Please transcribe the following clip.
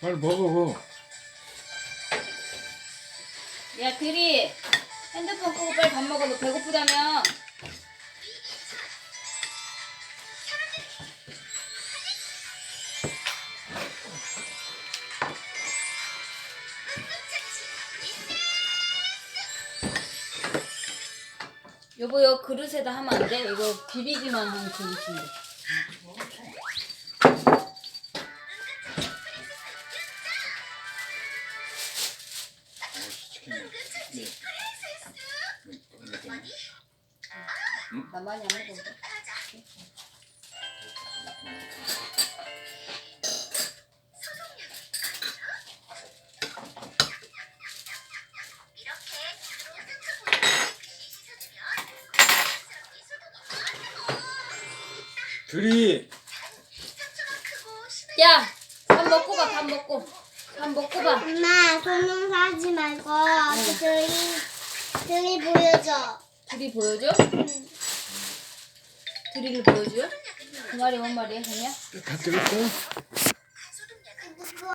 빨리 먹어. 야 들이 핸드폰 끄고 빨리 밥 먹어 너 배고프다며 여보 이거 그릇에다 하면 안 돼? 이거 비비기만 하는 그릇인데 나 많이 안 먹어 둘이 야! 밥 먹고 봐, 밥 먹고. 밥 먹고 봐. 엄마 동영상 하지 말고 들이 들이 보여줘. 둘이 보여줘? 둘이를 보여줘? 그 말이 뭔 말이야, 그냥? 다 들었어?